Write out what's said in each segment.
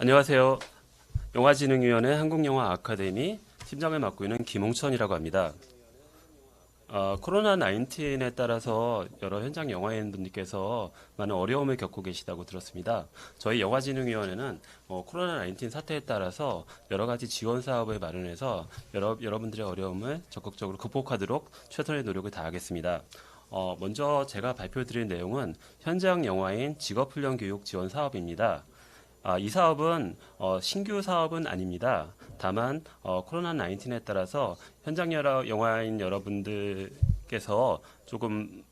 안녕하세요. 영화진흥위원회 한국영화 아카데미 팀장을 맡고 있는 김홍천이라고 합니다. 어, 코로나 19에 따라서 여러 현장 영화인 분들께서 많은 어려움을 겪고 계시다고 들었습니다. 저희 영화진흥위원회는 어, 코로나 19 사태에 따라서 여러 가지 지원 사업을 마련해서 여러, 여러분들의 어려움을 적극적으로 극복하도록 최선의 노력을 다하겠습니다. 어, 먼저 제가 발표드릴 내용은 현장 영화인 직업훈련 교육 지원 사업입니다. 아, 이 사업은 어, 신규 사업은 아닙니다. 다만 어, 코로나 19에 따라서 현장 영화인 여러분들께서 조금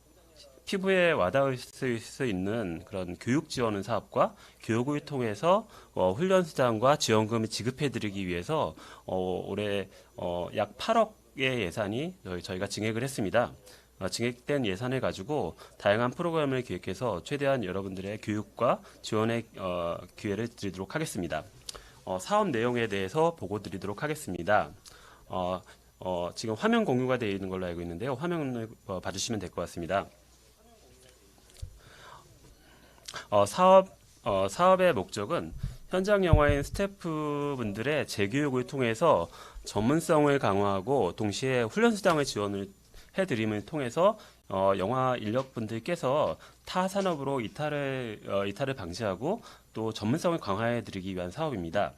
피부에 와닿을 수 있는 그런 교육 지원 사업과 교육을 통해서 어, 훈련 수당과 지원금을 지급해드리기 위해서 어, 올해 어, 약 8억의 예산이 저희- 저희가 증액을 했습니다. 어, 증액된 예산을 가지고 다양한 프로그램을 기획해서 최대한 여러분들의 교육과 지원의 어, 기회를 드리도록 하겠습니다. 어, 사업 내용에 대해서 보고 드리도록 하겠습니다. 어, 어, 지금 화면 공유가 되어 있는 걸로 알고 있는데요. 화면을 어, 봐주시면 될 것 같습니다. 어, 사업 어, 사업의 목적은 현장 영화인 스태프분들의 재교육을 통해서 전문성을 강화하고 동시에 훈련 수당을 지원을 해드림을 통해서 어, 영화 인력분들께서 타 산업으로 이탈을 어, 이탈을 방지하고 또 전문성을 강화해드리기 위한 사업입니다.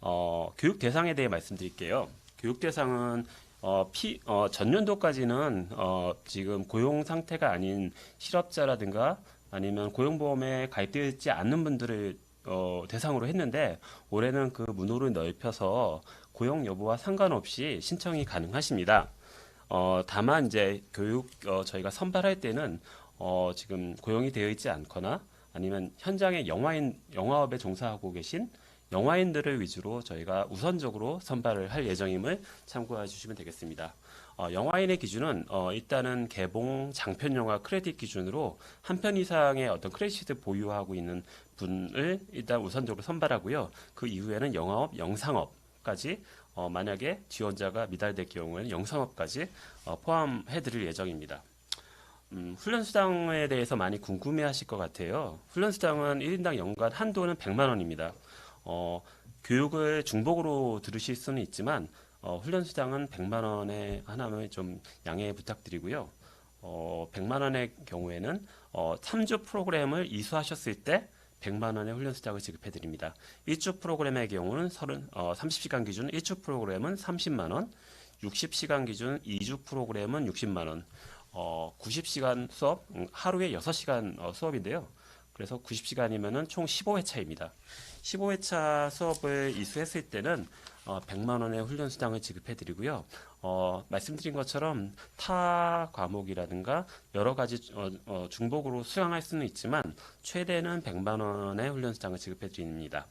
어, 교육 대상에 대해 말씀드릴게요. 교육 대상은 어, 피, 어, 전년도까지는 어, 지금 고용 상태가 아닌 실업자라든가 아니면 고용보험에 가입되어 있지 않는 분들을 어, 대상으로 했는데 올해는 그 문호를 넓혀서 고용 여부와 상관없이 신청이 가능하십니다. 어, 다만 이제 교육 어, 저희가 선발할 때는 어, 지금 고용이 되어 있지 않거나 아니면 현장에 영화인 영화업에 종사하고 계신 영화인들을 위주로 저희가 우선적으로 선발을 할 예정임을 참고해 주시면 되겠습니다. 어, 영화인의 기준은 어, 일단은 개봉 장편 영화 크레딧 기준으로 한 편 이상의 어떤 크레딧을 보유하고 있는 분을 일단 우선적으로 선발하고요. 그 이후에는 영화업, 영상업까지 어, 만약에 지원자가 미달될 경우에는 영상업까지 어, 포함해 드릴 예정입니다. 음, 훈련 수당에 대해서 많이 궁금해 하실 것 같아요. 훈련 수당은 1인당 연간 한도는 100만 원입니다. 어, 교육을 중복으로 들으실 수는 있지만 어, 훈련 수당은 100만 원에 하나만 좀 양해 부탁드리고요. 어, 100만 원의 경우에는 어, 3주 프로그램을 이수하셨을 때 100만 원의 훈련 수당을 지급해 드립니다. 1주 프로그램의 경우는 30, 어, 30시간 기준 1주 프로그램은 30만 원, 60시간 기준 2주 프로그램은 60만 원, 어, 90시간 수업, 음, 하루에 6시간 어, 수업인데요. 그래서 90시간이면은 총 15회차입니다. 15회차 수업을 이수했을 때는 어, 100만 원의 훈련 수당을 지급해 드리고요. 어, 말씀드린 것처럼 타 과목이라든가 여러 가지 어, 어, 중복으로 수강할 수는 있지만 최대는 100만 원의 훈련 수당을 지급해 드립니다.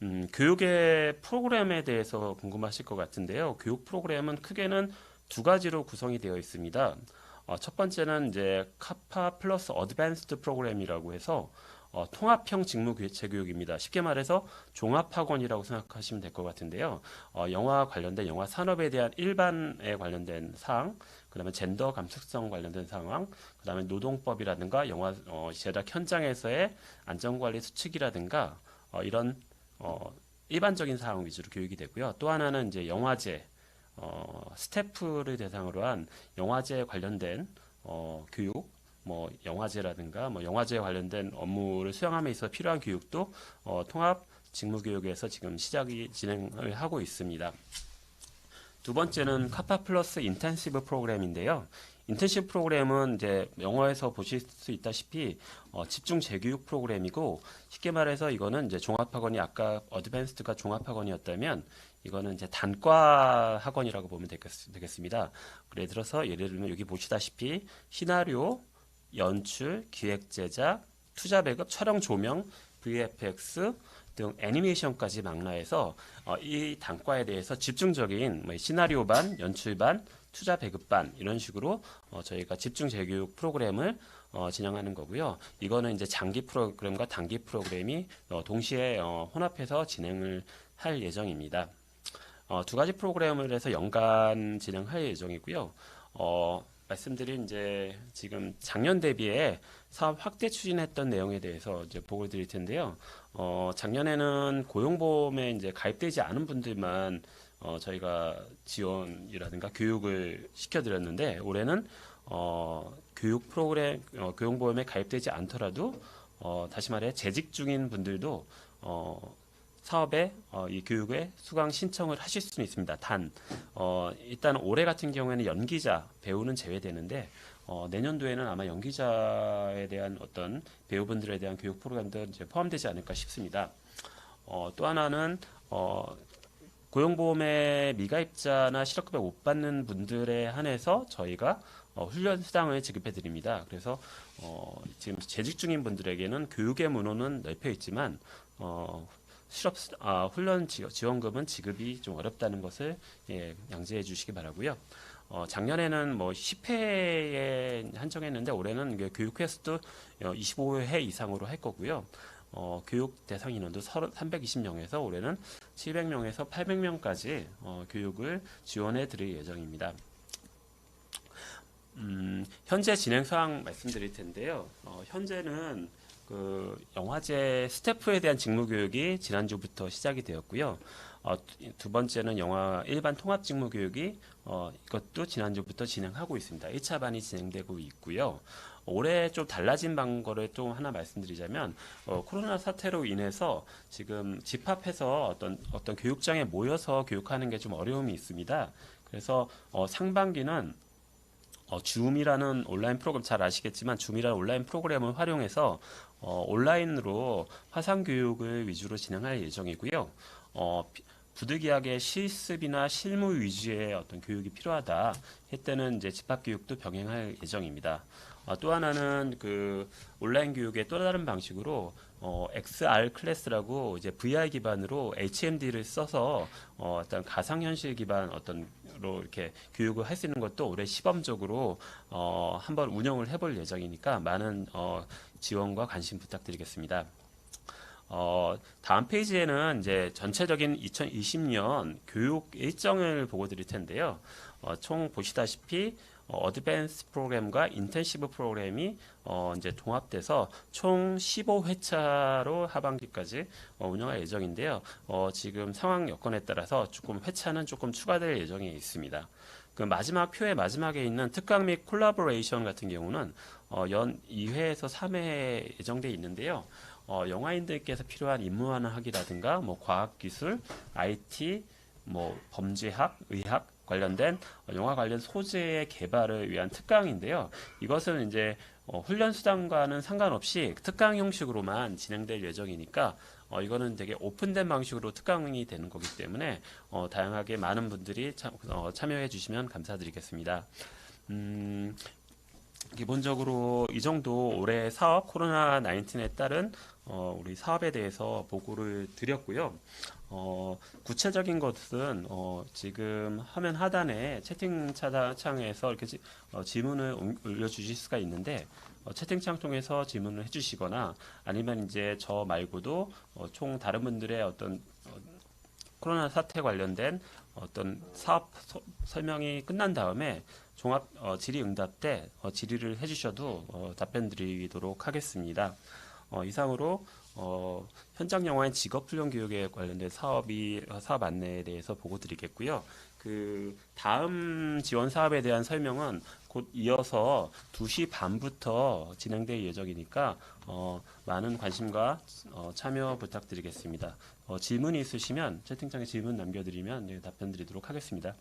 음, 교육의 프로그램에 대해서 궁금하실 것 같은데요. 교육 프로그램은 크게는 두 가지로 구성이 되어 있습니다. 어, 첫 번째는 이제 카파 플러스 어드밴스드 프로그램이라고 해서 어, 통합형 직무 교- 재교육입니다. 쉽게 말해서 종합학원이라고 생각하시면 될 것 같은데요. 어, 영화 관련된 영화 산업에 대한 일반에 관련된 사항, 그 다음에 젠더 감수성 관련된 상황, 그 다음에 노동법이라든가 영화 어, 제작 현장에서의 안전관리 수칙이라든가 어, 이런 어, 일반적인 사항 위주로 교육이 되고요. 또 하나는 이제 영화제 어, 스태프를 대상으로 한 영화제 관련된 어, 교육, 뭐 영화제라든가 뭐 영화제 관련된 업무를 수행함에 있어 필요한 교육도 어, 통합 직무 교육에서 지금 시작이 진행을 하고 있습니다. 두 번째는 카파 플러스 인텐시브 프로그램인데요. 인텐시브 프로그램은 이제 영어에서 보실 수 있다시피 어, 집중 재교육 프로그램이고 쉽게 말해서 이거는 이제 종합학원이 아까 어드밴스드가 종합학원이었다면 이거는 이제 단과 학원이라고 보면 되겠, 되겠습니다. 예를 들어서 예를 들면 여기 보시다시피 시나리오, 연출, 기획 제작, 투자 배급, 촬영 조명, VFX 등 애니메이션까지 망라해서 어, 이 단과에 대해서 집중적인 뭐 시나리오 반, 연출 반, 투자 배급 반 이런 식으로 어, 저희가 집중 재교육 프로그램을 어, 진행하는 거고요. 이거는 이제 장기 프로그램과 단기 프로그램이 어, 동시에 어, 혼합해서 진행을 할 예정입니다. 어, 두 가지 프로그램을 해서 연간 진행할 예정이고요. 어, 말씀드린 이제 지금 작년 대비해 사업 확대 추진했던 내용에 대해서 이제 보고 드릴 텐데요. 어, 작년에는 고용보험에 이제 가입되지 않은 분들만 어, 저희가 지원이라든가 교육을 시켜드렸는데 올해는 어, 교육 프로그램 어, 교육보험에 가입되지 않더라도 어, 다시 말해 재직 중인 분들도 어, 사업에 어, 이 교육에 수강 신청을 하실 수는 있습니다. 단 어, 일단 올해 같은 경우에는 연기자 배우는 제외되는데 어, 내년도에는 아마 연기자에 대한 어떤 배우분들에 대한 교육 프로그램도 이제 포함되지 않을까 싶습니다. 어, 또 하나는 어, 고용보험에 미가입자나 실업급여 못 받는 분들에 한해서 저희가 어, 훈련 수당을 지급해 드립니다. 그래서 어, 지금 재직 중인 분들에게는 교육의 문호는 넓혀 있지만 어, 실업 수- 아, 훈련 지- 지원금은 지급이 좀 어렵다는 것을 예, 양지해 주시기 바라고요. 어, 작년에는 뭐 10회에 한정했는데 올해는 교육 횟수도 25회 이상으로 할 거고요. 어, 교육 대상 인원도 320명에서 올해는 700명에서 800명까지 어, 교육을 지원해 드릴 예정입니다. 음, 현재 진행 사항 말씀드릴 텐데요. 어, 현재는 그 영화제 스태프에 대한 직무 교육이 지난주부터 시작이 되었고요. 어, 두- 두 번째는 영화 일반 통합 직무 교육이 어, 이것도 지난주부터 진행하고 있습니다. 1차 반이 진행되고 있고요. 올해 좀 달라진 방거를 좀 하나 말씀드리자면 어, 코로나 사태로 인해서 지금 집합해서 어떤 어떤 교육장에 모여서 교육하는 게 좀 어려움이 있습니다. 그래서 어, 상반기는 어, 줌이라는 온라인 프로그램 잘 아시겠지만 줌이라는 온라인 프로그램을 활용해서 어, 온라인으로 화상 교육을 위주로 진행할 예정이고요. 어, 피- 부득이하게 실습이나 실무 위주의 어떤 교육이 필요하다 할 때는 이제 집합 교육도 병행할 예정입니다. 어, 또 하나는 그 온라인 교육의 또 다른 방식으로 어, XR 클래스라고 이제 VR 기반으로 HMD를 써서 어, 어떤 가상현실 기반 어떤 로 이렇게 교육을 할 수 있는 것도 올해 시범적으로 어, 한번 운영을 해볼 예정이니까 많은 어, 지원과 관심 부탁드리겠습니다. 어, 다음 페이지에는 이제 전체적인 2020년 교육 일정을 보고 드릴 텐데요. 어, 총 보시다시피 어, 어드밴스 프로그램과 인텐시브 프로그램이 어, 이제 종합돼서 총 15회차로 하반기까지 어, 운영할 예정인데요. 어, 지금 상황 여건에 따라서 조금 회차는 조금 추가될 예정이 있습니다. 그 마지막 표의 마지막에 있는 특강 및 콜라보레이션 같은 경우는 어, 연 2회에서 3회 예정돼 있는데요. 어, 영화인들께서 필요한 임무하는 학이라든가 뭐 과학기술, IT, 뭐 범죄학, 의학 관련된 어, 영화 관련 소재의 개발을 위한 특강인데요. 이것은 이제 어, 훈련 수당과는 상관없이 특강 형식으로만 진행될 예정이니까 어, 이거는 되게 오픈된 방식으로 특강이 되는 거기 때문에 어, 다양하게 많은 분들이 참, 어, 참여해 주시면 감사드리겠습니다. 음, 기본적으로 이 정도 올해 사업 코로나 19에 따른 어, 우리 사업에 대해서 보고를 드렸고요. 어, 구체적인 것은 어, 지금 화면 하단에 채팅 창에서 이렇게 지- 어, 질문을 올- 올려주실 수가 있는데 어, 채팅창 통해서 질문을 해주시거나 아니면 이제 저 말고도 어, 총 다른 분들의 어떤 어, 코로나 사태 관련된 어떤 사업 소- 설명이 끝난 다음에 종합 어, 질의응답 때 어, 질의를 해주셔도 어, 답변 드리도록 하겠습니다. 어, 이상으로 어, 현장 영화인 직업 훈련 교육에 관련된 사업이 어, 사업 안내에 대해서 보고 드리겠고요. 그 다음 지원 사업에 대한 설명은 곧 이어서 2시 반부터 진행될 예정이니까 어, 많은 관심과 어, 참여 부탁드리겠습니다. 어, 질문이 있으시면 채팅창에 질문 남겨드리면 네, 답변 드리도록 하겠습니다.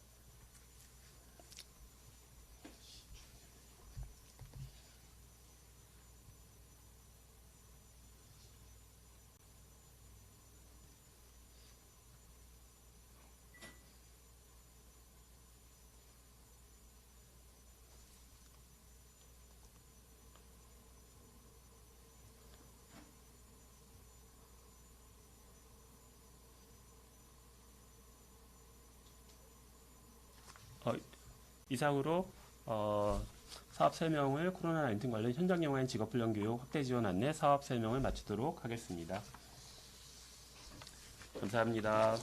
이상으로 어, 사업 설명을 코로나19 관련 현장 영화인 직업훈련 교육 확대 지원 안내 사업 설명을 마치도록 하겠습니다. 감사합니다.